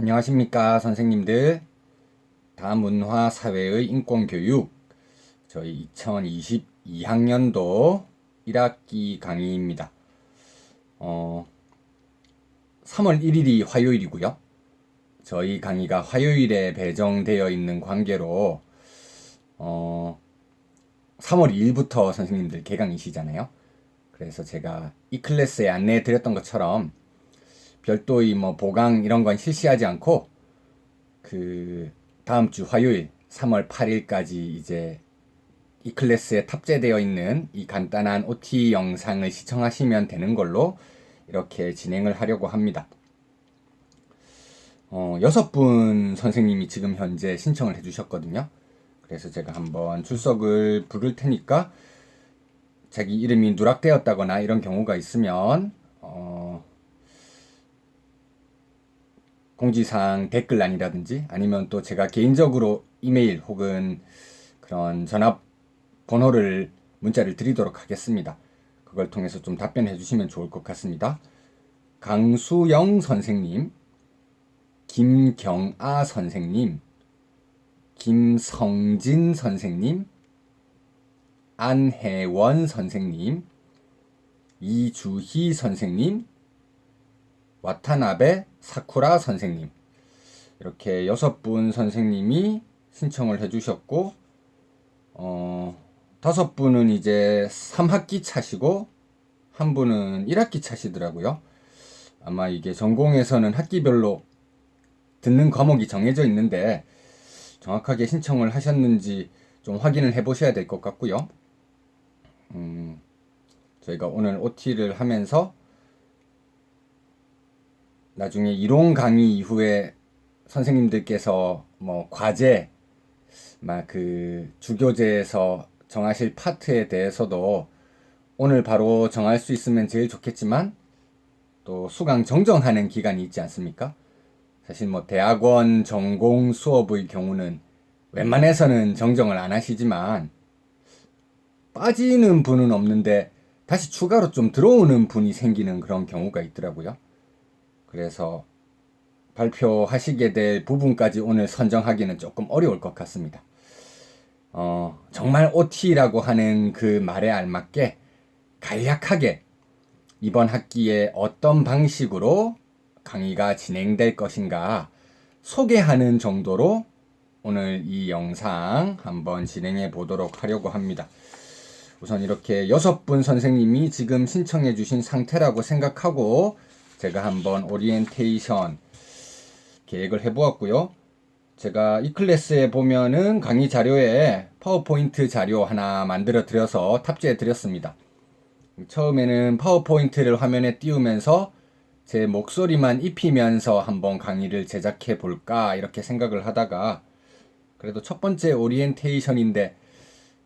안녕하십니까 선생님들. 다문화 사회의 인권교육. 저희 2022학년도 1학기 강의입니다. 어, 3월 1일이 화요일이고요. 저희 강의가 화요일에 배정되어 있는 관계로 어, 3월 2일부터 선생님들 개강이시잖아요. 그래서 제가 이 클래스에 안내해 드렸던 것처럼 별도의 뭐 보강 이런 건 실시하지 않고 그 다음 주 화요일 3월 8일까지 이제 이 클래스에 탑재되어 있는 이 간단한 OT 영상을 시청하시면 되는 걸로 이렇게 진행을 하려고 합니다. 어, 여섯 분 선생님이 지금 현재 신청을 해주셨거든요. 그래서 제가 한번 출석을 부를 테니까 자기 이름이 누락되었다거나 이런 경우가 있으면 어, 공지사항 댓글란이라든지 아니면 또 제가 개인적으로 이메일 혹은 그런 전화 번호를 문자를 드리도록 하겠습니다. 그걸 통해서 좀 답변해 주시면 좋을 것 같습니다. 강수영 선생님, 김경아 선생님, 김성진 선생님, 안혜원 선생님, 이주희 선생님, 와타나베 사쿠라 선생님 이렇게 여섯 분 선생님이 신청을 해주셨고 어, 다섯 분은 이제 3학기 차시고 한 분은 1학기 차시더라고요. 아마 이게 전공에서는 학기별로 듣는 과목이 정해져 있는데 정확하게 신청을 하셨는지 좀 확인을 해 보셔야 될 것 같고요. 음, 저희가 오늘 OT를 하면서 나중에 이론 강의 이후에 선생님들께서 뭐 과제 막 그 주교재에서 정하실 파트에 대해서도 오늘 바로 정할 수 있으면 제일 좋겠지만 또 수강 정정하는 기간이 있지 않습니까? 사실 뭐 대학원 전공 수업의 경우는 웬만해서는 정정을 안 하시지만 빠지는 분은 없는데 다시 추가로 좀 들어오는 분이 생기는 그런 경우가 있더라고요. 그래서 발표하시게 될 부분까지 오늘 선정하기는 조금 어려울 것 같습니다. 어, 정말 OT라고 하는 그 말에 알맞게 간략하게 이번 학기에 어떤 방식으로 강의가 진행될 것인가 소개하는 정도로 오늘 이 영상 한번 진행해 보도록 하려고 합니다. 우선 이렇게 여섯 분 선생님이 지금 신청해 주신 상태라고 생각하고 제가 한번 오리엔테이션 계획을 해보았고요. 제가 이 클래스에 보면은 강의 자료에 파워포인트 자료 하나 만들어 드려서 탑재해 드렸습니다. 처음에는 파워포인트를 화면에 띄우면서 제 목소리만 입히면서 한번 강의를 제작해 볼까 이렇게 생각을 하다가 그래도 첫 번째 오리엔테이션인데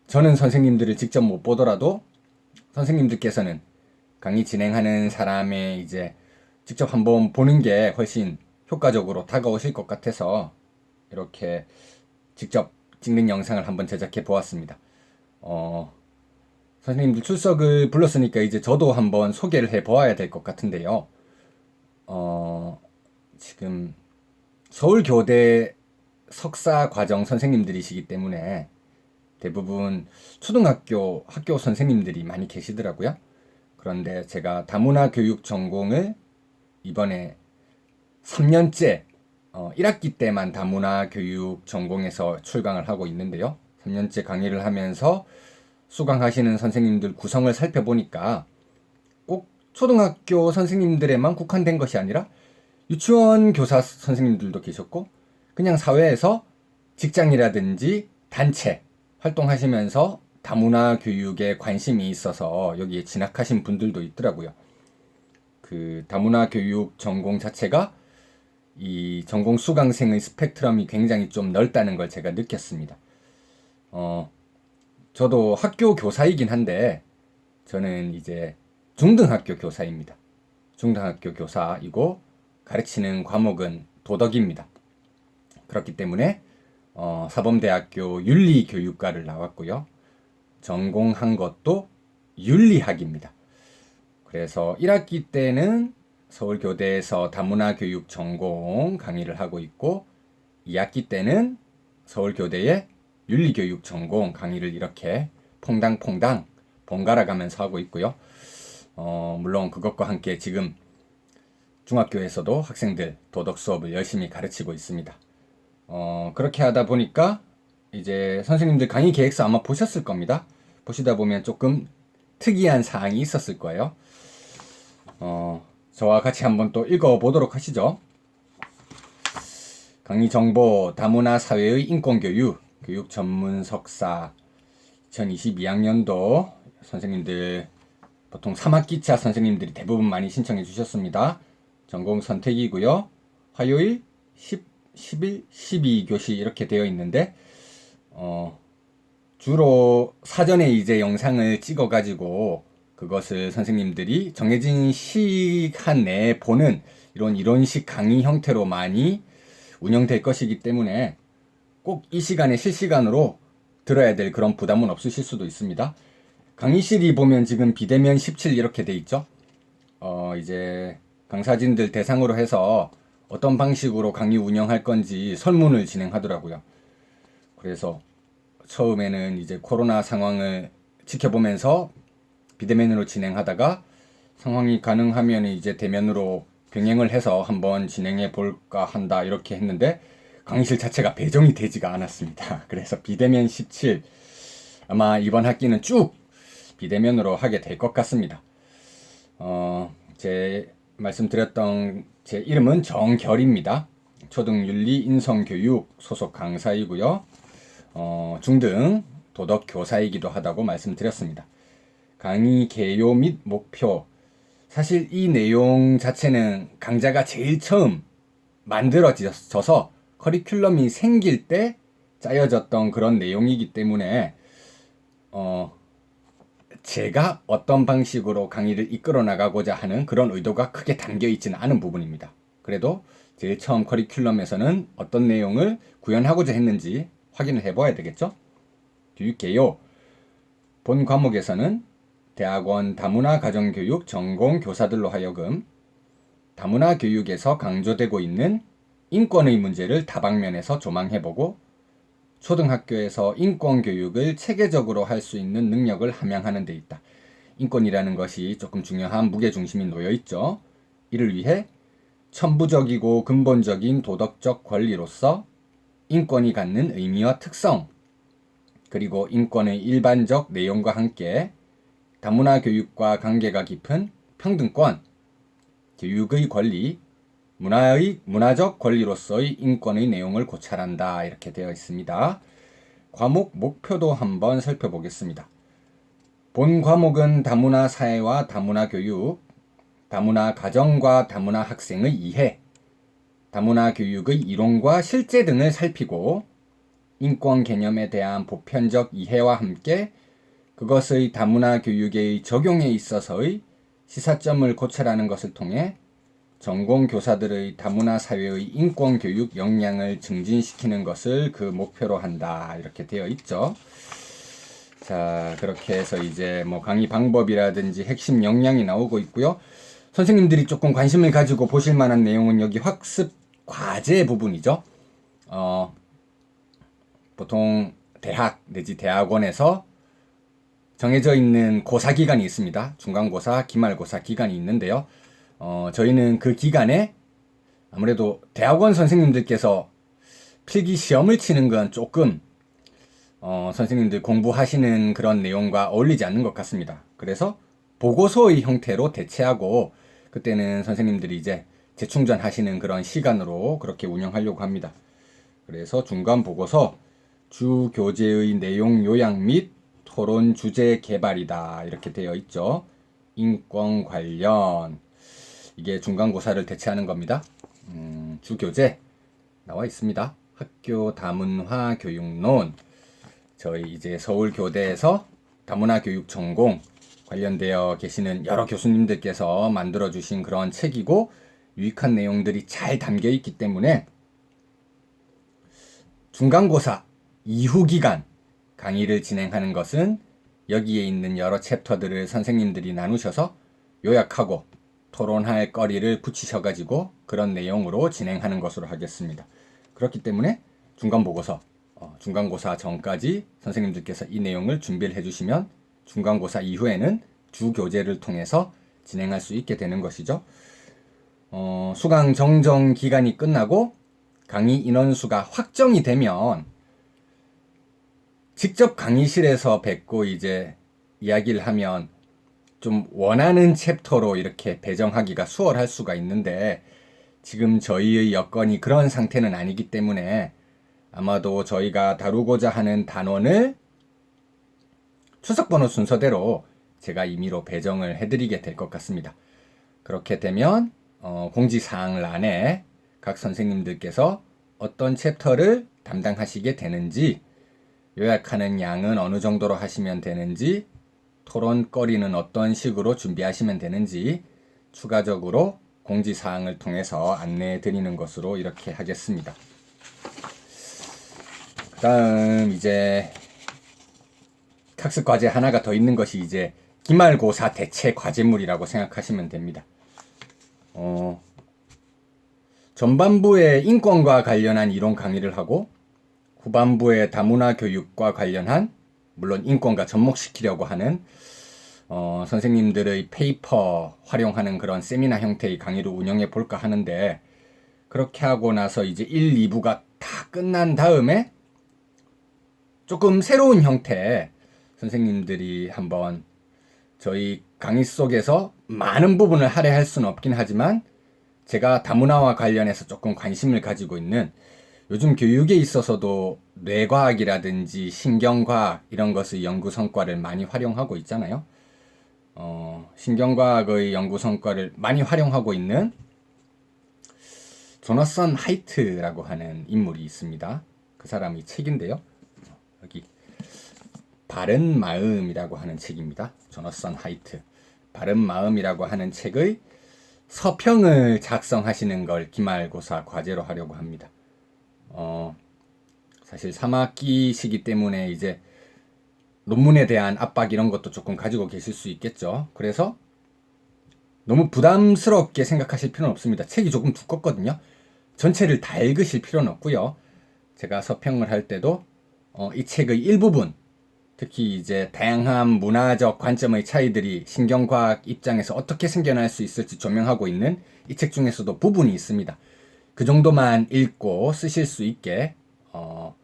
저는 선생님들을 직접 못 보더라도 선생님들께서는 강의 진행하는 사람의 이제 직접 한번 보는 게 훨씬 효과적으로 다가오실 것 같아서 이렇게 직접 찍는 영상을 한번 제작해 보았습니다. 어, 선생님들 출석을 불렀으니까 이제 저도 한번 소개를 해 보아야 될 것 같은데요. 어, 지금 서울교대 석사 과정 선생님들이시기 때문에 대부분 초등학교 학교 선생님들이 많이 계시더라고요. 그런데 제가 다문화 교육 전공을 이번에 3년째 어, 1학기 때만 다문화 교육 전공에서 출강을 하고 있는데요. 3년째 강의를 하면서 수강하시는 선생님들 구성을 살펴보니까 꼭 초등학교 선생님들에만 국한된 것이 아니라 유치원 교사 선생님들도 계셨고 그냥 사회에서 직장이라든지 단체 활동하시면서 다문화 교육에 관심이 있어서 여기에 진학하신 분들도 있더라고요. 그 다문화 교육 전공 자체가 이 전공 수강생의 스펙트럼이 굉장히 좀 넓다는 걸 제가 느꼈습니다. 어, 저도 학교 교사이긴 한데 저는 이제 중등학교 교사입니다. 중등학교 교사이고 가르치는 과목은 도덕입니다. 그렇기 때문에 어, 사범대학교 윤리교육과를 나왔고요. 전공한 것도 윤리학입니다. 그래서 1학기 때는 서울교대에서 다문화 교육 전공 강의를 하고 있고 2학기 때는 서울교대의 윤리교육 전공 강의를 이렇게 퐁당퐁당 번갈아 가면서 하고 있고요. 어, 물론 그것과 함께 지금 중학교에서도 학생들 도덕 수업을 열심히 가르치고 있습니다. 어, 그렇게 하다 보니까 이제 선생님들 강의 계획서 아마 보셨을 겁니다. 보시다 보면 조금 특이한 사항이 있었을 거예요. 어, 저와 같이 한번 또 읽어보도록 하시죠. 강의 정보 다문화 사회의 인권교육 교육 전문 석사 2022학년도 선생님들 보통 3학기차 선생님들이 대부분 많이 신청해 주셨습니다. 전공 선택이고요. 화요일 10, 10일, 12교시 이렇게 되어 있는데 어, 주로 사전에 이제 영상을 찍어 가지고 그것을 선생님들이 정해진 시간 내에 보는 이런 이론식 강의 형태로 많이 운영될 것이기 때문에 꼭 이 시간에 실시간으로 들어야 될 그런 부담은 없으실 수도 있습니다. 강의실이 보면 지금 비대면 17 이렇게 돼 있죠. 어, 이제 강사진들 대상으로 해서 어떤 방식으로 강의 운영할 건지 설문을 진행하더라고요. 그래서 처음에는 이제 코로나 상황을 지켜보면서 비대면으로 진행하다가 상황이 가능하면 이제 대면으로 병행을 해서 한번 진행해 볼까 한다 이렇게 했는데 강의실 자체가 배정이 되지가 않았습니다. 그래서 비대면 17 아마 이번 학기는 쭉 비대면으로 하게 될 것 같습니다. 어, 제 말씀드렸던 제 이름은 정결입니다. 초등 윤리 인성 교육 소속 강사이고요. 어, 중등 도덕 교사이기도 하다고 말씀드렸습니다. 강의 개요 및 목표. 사실 이 내용 자체는 강자가 제일 처음 만들어져서 커리큘럼이 생길 때 짜여졌던 그런 내용이기 때문에 어, 제가 어떤 방식으로 강의를 이끌어 나가고자 하는 그런 의도가 크게 담겨 있지는 않은 부분입니다. 그래도 제일 처음 커리큘럼에서는 어떤 내용을 구현하고자 했는지 확인을 해봐야 되겠죠? 뒤게요. 본 과목에서는 대학원 다문화 가정교육 전공 교사들로 하여금 다문화 교육에서 강조되고 있는 인권의 문제를 다방면에서 조망해보고 초등학교에서 인권 교육을 체계적으로 할 수 있는 능력을 함양하는 데 있다. 인권이라는 것이 조금 중요한 무게중심이 놓여 있죠. 이를 위해 천부적이고 근본적인 도덕적 권리로서 인권이 갖는 의미와 특성, 그리고 인권의 일반적 내용과 함께 다문화 교육과 관계가 깊은 평등권, 교육의 권리, 문화의 문화적 권리로서의 인권의 내용을 고찰한다 이렇게 되어 있습니다. 과목 목표도 한번 살펴보겠습니다. 본 과목은 다문화 사회와 다문화 교육, 다문화 가정과 다문화 학생의 이해, 다문화 교육의 이론과 실제 등을 살피고 인권 개념에 대한 보편적 이해와 함께 그것의 다문화 교육의 적용에 있어서의 시사점을 고찰하는 것을 통해 전공 교사들의 다문화 사회의 인권 교육 역량을 증진시키는 것을 그 목표로 한다. 이렇게 되어 있죠. 자, 그렇게 해서 이제 뭐 강의 방법이라든지 핵심 역량이 나오고 있고요. 선생님들이 조금 관심을 가지고 보실 만한 내용은 여기 학습 과제 부분이죠. 어, 보통 대학 내지 대학원에서 정해져 있는 고사 기간이 있습니다. 중간고사, 기말고사 기간이 있는데요. 어, 저희는 그 기간에 아무래도 대학원 선생님들께서 필기 시험을 치는 건 조금 어, 선생님들 공부하시는 그런 내용과 어울리지 않는 것 같습니다. 그래서 보고서의 형태로 대체하고 그때는 선생님들이 이제 재충전하시는 그런 시간으로 그렇게 운영하려고 합니다. 그래서 중간 보고서 주 교재의 내용 요약 및 토론 주제 개발이다 이렇게 되어 있죠. 인권 관련 이게 중간고사를 대체하는 겁니다. 음, 주교재 나와 있습니다. 학교 다문화 교육론 저희 이제 서울교대에서 다문화 교육 전공 관련되어 계시는 여러 교수님들께서 만들어 주신 그런 책이고 유익한 내용들이 잘 담겨 있기 때문에 중간고사 이후 기간 강의를 진행하는 것은 여기에 있는 여러 챕터들을 선생님들이 나누셔서 요약하고 토론할 거리를 붙이셔가지고 그런 내용으로 진행하는 것으로 하겠습니다. 그렇기 때문에 중간 보고서, 어, 중간고사 전까지 선생님들께서 이 내용을 준비를 해주시면 중간고사 이후에는 주 교재를 통해서 진행할 수 있게 되는 것이죠. 어, 수강 정정 기간이 끝나고 강의 인원수가 확정이 되면 직접 강의실에서 뵙고 이제 이야기를 하면 좀 원하는 챕터로 이렇게 배정하기가 수월할 수가 있는데 지금 저희의 여건이 그런 상태는 아니기 때문에 아마도 저희가 다루고자 하는 단원을 추석번호 순서대로 제가 임의로 배정을 해드리게 될 것 같습니다. 그렇게 되면 어, 공지사항란에 각 선생님들께서 어떤 챕터를 담당하시게 되는지 요약하는 양은 어느 정도로 하시면 되는지 토론거리는 어떤 식으로 준비하시면 되는지 추가적으로 공지사항을 통해서 안내해 드리는 것으로 이렇게 하겠습니다. 그 다음 이제 학습 과제 하나가 더 있는 것이 이제 기말고사 대체 과제물이라고 생각하시면 됩니다. 어, 전반부에 인권과 관련한 이론 강의를 하고 후반부에 다문화 교육과 관련한 물론 인권과 접목시키려고 하는 어, 선생님들의 페이퍼 활용하는 그런 세미나 형태의 강의를 운영해 볼까 하는데 그렇게 하고 나서 이제 1, 2부가 다 끝난 다음에 조금 새로운 형태 선생님들이 한번 저희 강의 속에서 많은 부분을 할애할 수는 없긴 하지만 제가 다문화와 관련해서 조금 관심을 가지고 있는 요즘 교육에 있어서도 뇌과학이라든지 신경과학 이런 것의 연구 성과를 많이 활용하고 있잖아요. 어, 신경과학의 연구 성과를 많이 활용하고 있는 조나선 하이트라고 하는 인물이 있습니다. 그 사람이 책인데요. 여기 바른 마음이라고 하는 책입니다. 조나선 하이트. 바른 마음이라고 하는 책의 서평을 작성하시는 걸 기말고사 과제로 하려고 합니다. 어, 사실 3학기시기 때문에 이제 논문에 대한 압박 이런 것도 조금 가지고 계실 수 있겠죠. 그래서 너무 부담스럽게 생각하실 필요는 없습니다. 책이 조금 두껍거든요. 전체를 다 읽으실 필요는 없고요. 제가 서평을 할 때도 어, 이 책의 일부분, 특히 이제 다양한 문화적 관점의 차이들이 신경과학 입장에서 어떻게 생겨날 수 있을지 조명하고 있는 이 책 중에서도 부분이 있습니다. 그 정도만 읽고 쓰실 수 있게 어,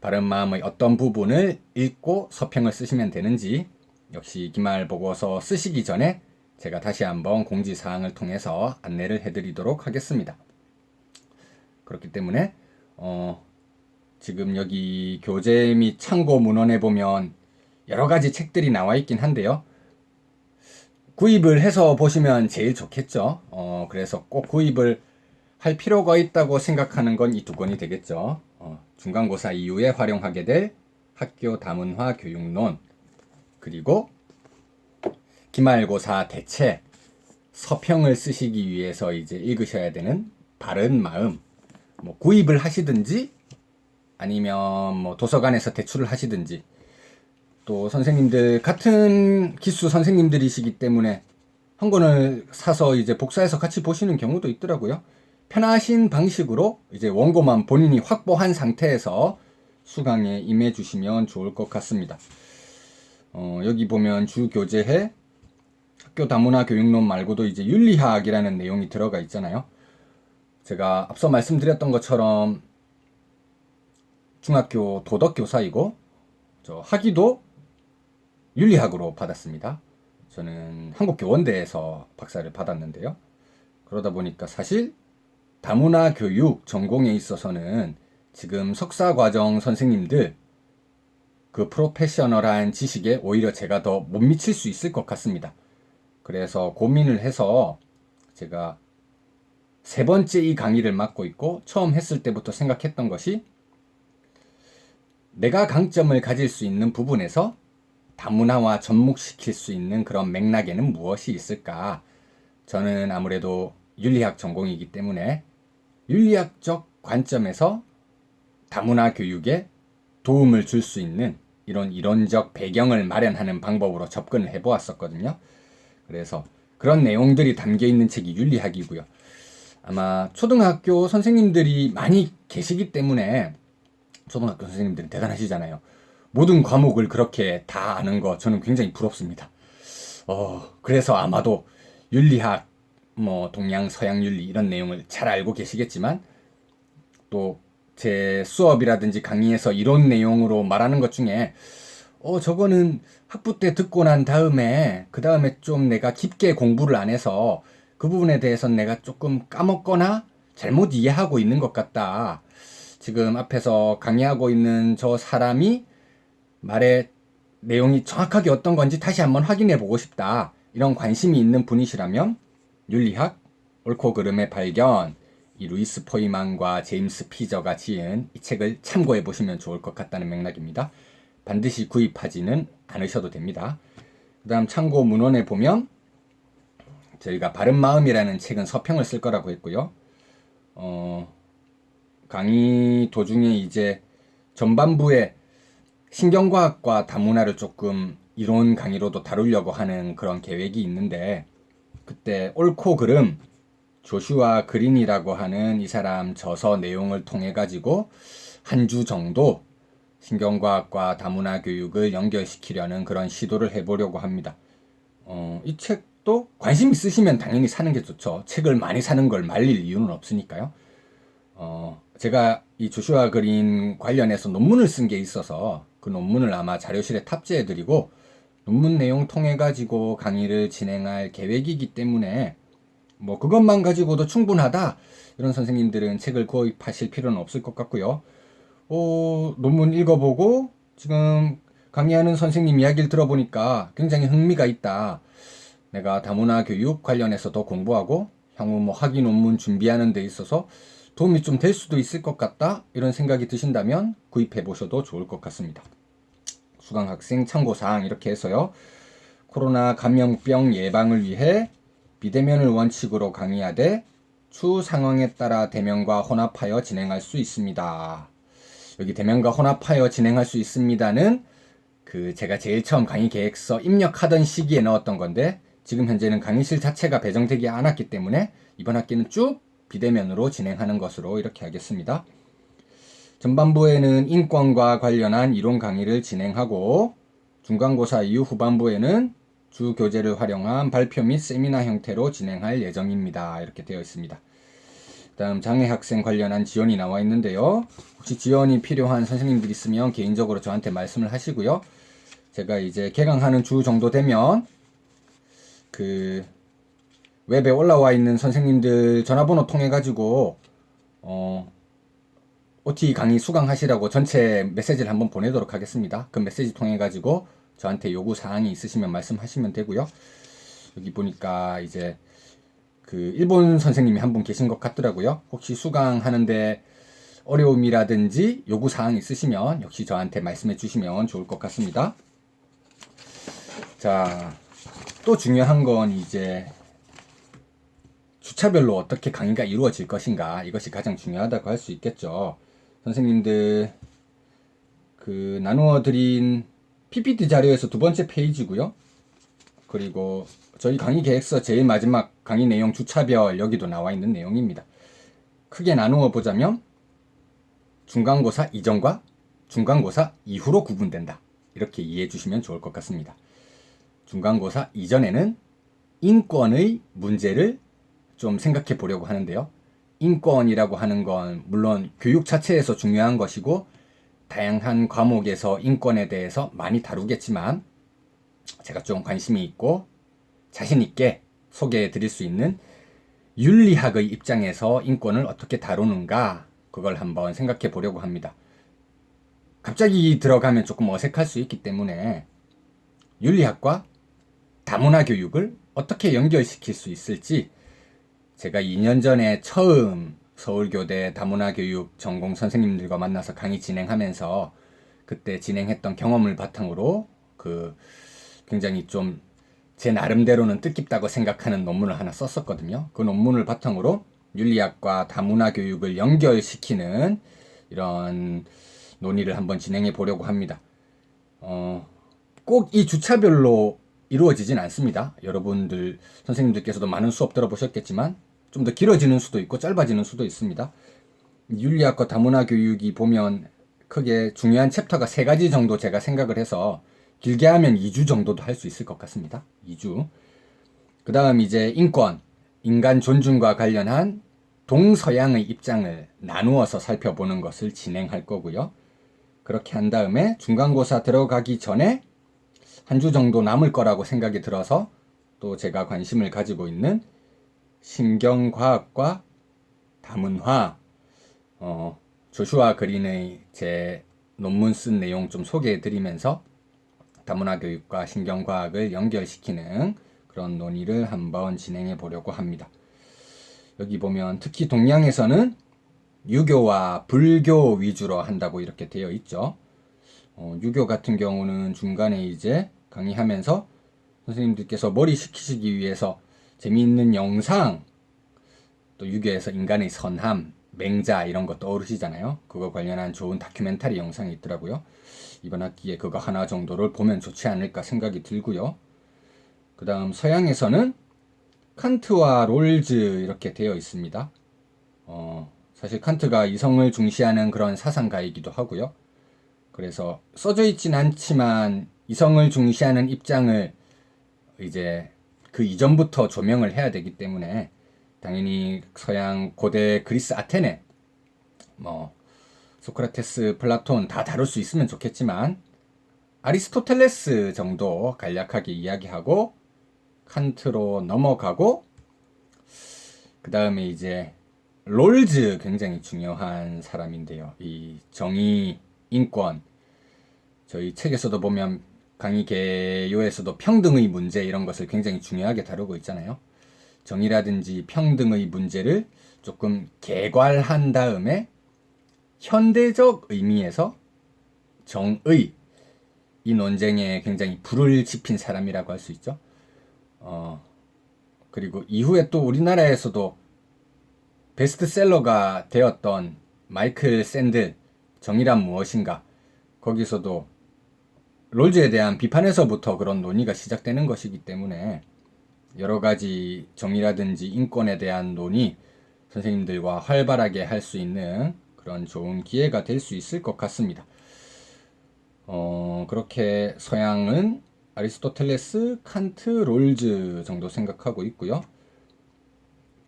바른 마음의 어떤 부분을 읽고 서평을 쓰시면 되는지 역시 기말 보고서 쓰시기 전에 제가 다시 한번 공지사항을 통해서 안내를 해드리도록 하겠습니다. 그렇기 때문에 어, 지금 여기 교재 및 참고 문헌에 보면 여러 가지 책들이 나와 있긴 한데요. 구입을 해서 보시면 제일 좋겠죠. 어, 그래서 꼭 구입을 할 필요가 있다고 생각하는 건 이 두 권이 되겠죠. 어, 중간고사 이후에 활용하게 될 학교 다문화 교육론 그리고 기말고사 대체 서평을 쓰시기 위해서 이제 읽으셔야 되는 바른 마음 뭐 구입을 하시든지 아니면 뭐 도서관에서 대출을 하시든지 또 선생님들 같은 기수 선생님들이시기 때문에 한 권을 사서 이제 복사해서 같이 보시는 경우도 있더라고요. 편하신 방식으로 이제 원고만 본인이 확보한 상태에서 수강에 임해 주시면 좋을 것 같습니다. 어, 여기 보면 주 교재에 학교 다문화 교육론 말고도 이제 윤리학이라는 내용이 들어가 있잖아요. 제가 앞서 말씀드렸던 것처럼 중학교 도덕 교사이고 저 학위도 윤리학으로 받았습니다. 저는 한국교원대에서 박사를 받았는데요. 그러다 보니까 사실 다문화 교육 전공에 있어서는 지금 석사 과정 선생님들 그 프로페셔널한 지식에 오히려 제가 더 못 미칠 수 있을 것 같습니다. 그래서 고민을 해서 제가 세 번째 이 강의를 맡고 있고 처음 했을 때부터 생각했던 것이 내가 강점을 가질 수 있는 부분에서 다문화와 접목시킬 수 있는 그런 맥락에는 무엇이 있을까? 저는 아무래도 윤리학 전공이기 때문에 윤리학적 관점에서 다문화 교육에 도움을 줄 수 있는 이런 이론적 배경을 마련하는 방법으로 접근을 해보았었거든요. 그래서 그런 내용들이 담겨 있는 책이 윤리학이고요. 아마 초등학교 선생님들이 많이 계시기 때문에 초등학교 선생님들은 대단하시잖아요. 모든 과목을 그렇게 다 아는 거 저는 굉장히 부럽습니다. 어, 그래서 아마도 윤리학, 뭐 동양 서양 윤리 이런 내용을 잘 알고 계시겠지만 또 제 수업이라든지 강의에서 이론 내용으로 말하는 것 중에 어, 저거는 학부 때 듣고 난 다음에 그 다음에 좀 내가 깊게 공부를 안 해서 그 부분에 대해서는 내가 조금 까먹거나 잘못 이해하고 있는 것 같다. 지금 앞에서 강의하고 있는 저 사람이 말의 내용이 정확하게 어떤 건지 다시 한번 확인해 보고 싶다. 이런 관심이 있는 분이시라면 윤리학 옳고 그름의 발견 이 루이스 포이만과 제임스 피저가 지은 이 책을 참고해 보시면 좋을 것 같다는 맥락입니다. 반드시 구입하지는 않으셔도 됩니다. 그다음 참고 문헌에 보면 저희가 바른 마음이라는 책은 서평을 쓸 거라고 했고요. 어, 강의 도중에 이제 전반부에 신경과학과 다문화를 조금 이론 강의로도 다루려고 하는 그런 계획이 있는데 그때 옳고 그름 조슈아 그린이라고 하는 이 사람 저서 내용을 통해 가지고 한 주 정도 신경과학과 다문화 교육을 연결시키려는 그런 시도를 해보려고 합니다. 어, 이 책도 관심 있으시면 당연히 사는 게 좋죠. 책을 많이 사는 걸 말릴 이유는 없으니까요. 어, 제가 이 조슈아 그린 관련해서 논문을 쓴 게 있어서 그 논문을 아마 자료실에 탑재해드리고 논문 내용 통해 가지고 강의를 진행할 계획이기 때문에 뭐 그것만 가지고도 충분하다 이런 선생님들은 책을 구입하실 필요는 없을 것 같고요. 어, 논문 읽어보고 지금 강의하는 선생님 이야기를 들어보니까 굉장히 흥미가 있다. 내가 다문화 교육 관련해서 더 공부하고 향후 뭐 학위 논문 준비하는 데 있어서 도움이 좀 될 수도 있을 것 같다. 이런 생각이 드신다면 구입해 보셔도 좋을 것 같습니다. 수강 학생 참고 사항 이렇게 해서요. 코로나 감염병 예방을 위해 비대면을 원칙으로 강의하되 추 상황에 따라 대면과 혼합하여 진행할 수 있습니다. 여기 대면과 혼합하여 진행할 수 있습니다는 그 제가 제일 처음 강의 계획서 입력하던 시기에 넣었던 건데 지금 현재는 강의실 자체가 배정되지 않았기 때문에 이번 학기는 쭉 비대면으로 진행하는 것으로 이렇게 하겠습니다. 전반부에는 인권과 관련한 이론 강의를 진행하고 중간고사 이후 후반부에는 주 교재를 활용한 발표 및 세미나 형태로 진행할 예정입니다. 이렇게 되어 있습니다. 다음 장애 학생 관련한 지원이 나와 있는데요. 혹시 지원이 필요한 선생님들 있으면 개인적으로 저한테 말씀을 하시고요. 제가 이제 개강하는 주 정도 되면 그 웹에 올라와 있는 선생님들 전화번호 통해 가지고 어 OT 강의 수강하시라고 전체 메시지를 한번 보내도록 하겠습니다. 그 메시지 통해 가지고 저한테 요구 사항이 있으시면 말씀하시면 되고요. 여기 보니까 이제 그 일본 선생님이 한 분 계신 것 같더라고요. 혹시 수강하는데 어려움이라든지 요구 사항 있으시면 역시 저한테 말씀해 주시면 좋을 것 같습니다. 자, 또 중요한 건 이제 주차별로 어떻게 강의가 이루어질 것인가 이것이 가장 중요하다고 할 수 있겠죠. 선생님들 그 나누어 드린 PPT 자료에서 두 번째 페이지고요. 그리고 저희 강의 계획서 제일 마지막 강의 내용 주차별 여기도 나와 있는 내용입니다. 크게 나누어 보자면 중간고사 이전과 중간고사 이후로 구분된다. 이렇게 이해해 주시면 좋을 것 같습니다. 중간고사 이전에는 인권의 문제를 좀 생각해 보려고 하는데요. 인권이라고 하는 건 물론 교육 자체에서 중요한 것이고 다양한 과목에서 인권에 대해서 많이 다루겠지만 제가 좀 관심이 있고 자신 있게 소개해 드릴 수 있는 윤리학의 입장에서 인권을 어떻게 다루는가 그걸 한번 생각해 보려고 합니다. 갑자기 들어가면 조금 어색할 수 있기 때문에 윤리학과 다문화 교육을 어떻게 연결시킬 수 있을지 제가 2년 전에 처음 서울교대 다문화 교육 전공 선생님들과 만나서 강의 진행하면서 그때 진행했던 경험을 바탕으로 그 굉장히 좀 제 나름대로는 뜻깊다고 생각하는 논문을 하나 썼었거든요. 그 논문을 바탕으로 윤리학과 다문화 교육을 연결시키는 이런 논의를 한번 진행해 보려고 합니다. 어, 꼭 이 주차별로 이루어지진 않습니다. 여러분들 선생님들께서도 많은 수업 들어보셨겠지만 좀 더 길어지는 수도 있고 짧아지는 수도 있습니다. 윤리학과 다문화 교육이 보면 크게 중요한 챕터가 세 가지 정도 제가 생각을 해서 길게 하면 2주 정도도 할 수 있을 것 같습니다. 2주. 그 다음 이제 인권, 인간 존중과 관련한 동서양의 입장을 나누어서 살펴보는 것을 진행할 거고요. 그렇게 한 다음에 중간고사 들어가기 전에 한 주 정도 남을 거라고 생각이 들어서 또 제가 관심을 가지고 있는 신경과학과 다문화, 어, 조슈아 그린의 제 논문 쓴 내용 좀 소개해 드리면서 다문화 교육과 신경과학을 연결시키는 그런 논의를 한번 진행해 보려고 합니다. 여기 보면 특히 동양에서는 유교와 불교 위주로 한다고 이렇게 되어 있죠. 어, 유교 같은 경우는 중간에 이제 강의하면서 선생님들께서 머리 식히시기 위해서 재미있는 영상, 또 유교에서 인간의 선함, 맹자 이런 거 떠오르시잖아요. 그거 관련한 좋은 다큐멘터리 영상이 있더라고요. 이번 학기에 그거 하나 정도를 보면 좋지 않을까 생각이 들고요. 그 다음 서양에서는 칸트와 롤즈 이렇게 되어 있습니다. 어, 사실 칸트가 이성을 중시하는 그런 사상가이기도 하고요. 그래서 써져 있진 않지만 이성을 중시하는 입장을 이제 그 이전부터 조명을 해야 되기 때문에 당연히 서양 고대 그리스 아테네 뭐 소크라테스, 플라톤 다 다룰 수 있으면 좋겠지만 아리스토텔레스 정도 간략하게 이야기하고 칸트로 넘어가고 그 다음에 이제 롤즈 굉장히 중요한 사람인데요. 이 정의, 인권 저희 책에서도 보면 강의 개요에서도 평등의 문제 이런 것을 굉장히 중요하게 다루고 있잖아요. 정의라든지 평등의 문제를 조금 개괄한 다음에 현대적 의미에서 정의 이 논쟁에 굉장히 불을 지핀 사람이라고 할 수 있죠. 어, 그리고 이후에 또 우리나라에서도 베스트셀러가 되었던 마이클 샌들 정의란 무엇인가 거기서도 롤즈에 대한 비판에서부터 그런 논의가 시작되는 것이기 때문에 여러 가지 정의라든지 인권에 대한 논의 선생님들과 활발하게 할 수 있는 그런 좋은 기회가 될 수 있을 것 같습니다. 어, 그렇게 서양은 아리스토텔레스, 칸트, 롤즈 정도 생각하고 있고요.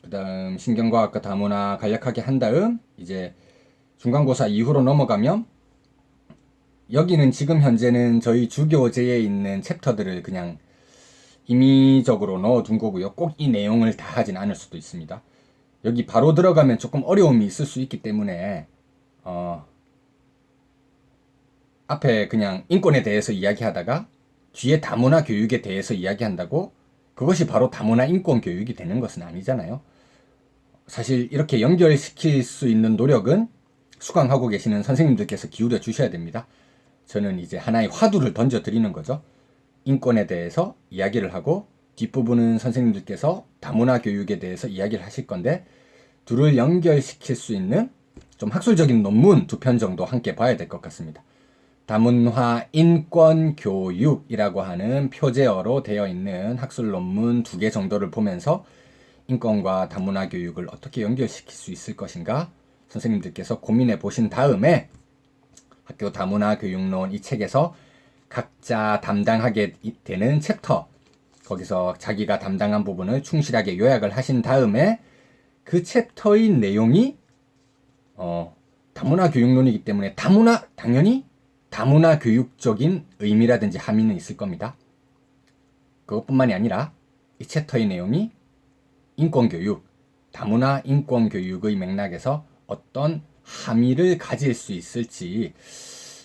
그 다음 신경과학과 다문화 간략하게 한 다음 이제 중간고사 이후로 넘어가면 여기는 지금 현재는 저희 주교제에 있는 챕터들을 그냥 임의적으로 넣어둔 거고요. 꼭 이 내용을 다 하진 않을 수도 있습니다. 여기 바로 들어가면 조금 어려움이 있을 수 있기 때문에 어, 앞에 그냥 인권에 대해서 이야기하다가 뒤에 다문화 교육에 대해서 이야기한다고 그것이 바로 다문화 인권 교육이 되는 것은 아니잖아요. 사실 이렇게 연결시킬 수 있는 노력은 수강하고 계시는 선생님들께서 기울여 주셔야 됩니다. 저는 이제 하나의 화두를 던져 드리는 거죠. 인권에 대해서 이야기를 하고 뒷부분은 선생님들께서 다문화 교육에 대해서 이야기를 하실 건데 둘을 연결시킬 수 있는 좀 학술적인 논문 두 편 정도 함께 봐야 될 것 같습니다. 다문화 인권 교육이라고 하는 표제어로 되어 있는 학술 논문 두 개 정도를 보면서 인권과 다문화 교육을 어떻게 연결시킬 수 있을 것인가 선생님들께서 고민해 보신 다음에 학교 다문화 교육론 이 책에서 각자 담당하게 되는 챕터 거기서 자기가 담당한 부분을 충실하게 요약을 하신 다음에 그 챕터의 내용이 어, 다문화 교육론이기 때문에 다문화 당연히 다문화 교육적인 의미라든지 함의는 있을 겁니다. 그것뿐만이 아니라 이 챕터의 내용이 인권 교육, 다문화 인권 교육의 맥락에서 어떤 함의를 가질 수 있을지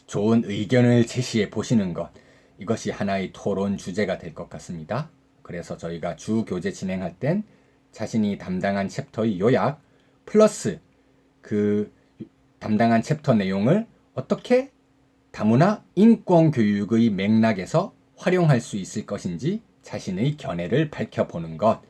좋은 의견을 제시해 보시는 것 이것이 하나의 토론 주제가 될 것 같습니다. 그래서 저희가 주 교재 진행할 땐 자신이 담당한 챕터의 요약 플러스 그 담당한 챕터 내용을 어떻게 다문화 인권 교육의 맥락에서 활용할 수 있을 것인지 자신의 견해를 밝혀보는 것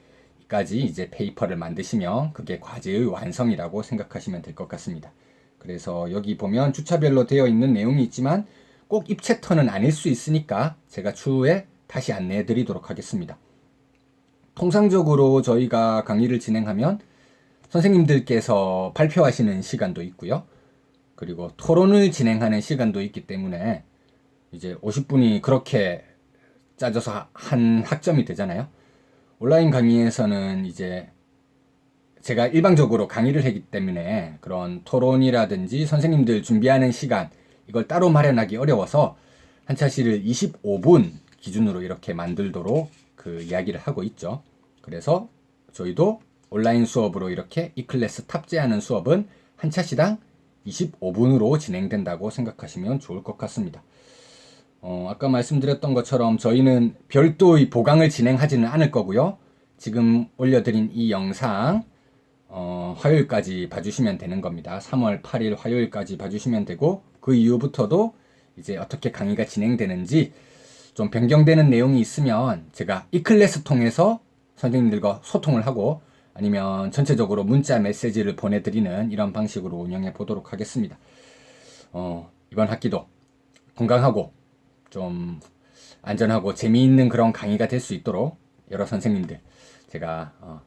까지 이제 페이퍼를 만드시면 그게 과제의 완성이라고 생각하시면 될 것 같습니다. 그래서 여기 보면 주차별로 되어 있는 내용이 있지만 꼭 입챕터는 아닐 수 있으니까 제가 추후에 다시 안내해 드리도록 하겠습니다. 통상적으로 저희가 강의를 진행하면 선생님들께서 발표하시는 시간도 있고요. 그리고 토론을 진행하는 시간도 있기 때문에 이제 50분이 그렇게 짜져서 하- 한 학점이 되잖아요. 온라인 강의에서는 이제 제가 일방적으로 강의를 하기 때문에 그런 토론이라든지 선생님들 준비하는 시간 이걸 따로 마련하기 어려워서 한차시를 25분 기준으로 이렇게 만들도록 그 이야기를 하고 있죠. 그래서 저희도 온라인 수업으로 이렇게 이 클래스 탑재하는 수업은 한 차 시당 25분으로 진행된다고 생각하시면 좋을 것 같습니다. 어, 아까 말씀드렸던 것처럼 저희는 별도의 보강을 진행하지는 않을 거고요. 지금 올려드린 이 영상 어, 화요일까지 봐주시면 되는 겁니다. 3월 8일 화요일까지 봐주시면 되고 그 이후부터도 이제 어떻게 강의가 진행되는지 좀 변경되는 내용이 있으면 제가 이 클래스 통해서 선생님들과 소통을 하고 아니면 전체적으로 문자 메시지를 보내드리는 이런 방식으로 운영해 보도록 하겠습니다. 어, 이번 학기도 건강하고 좀 안전하고 재미있는 그런 강의가 될 수 있도록 여러 선생님들 제가 어,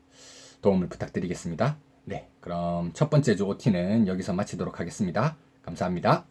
도움을 부탁드리겠습니다. 네, 그럼 첫 번째 주 OT는 여기서 마치도록 하겠습니다. 감사합니다.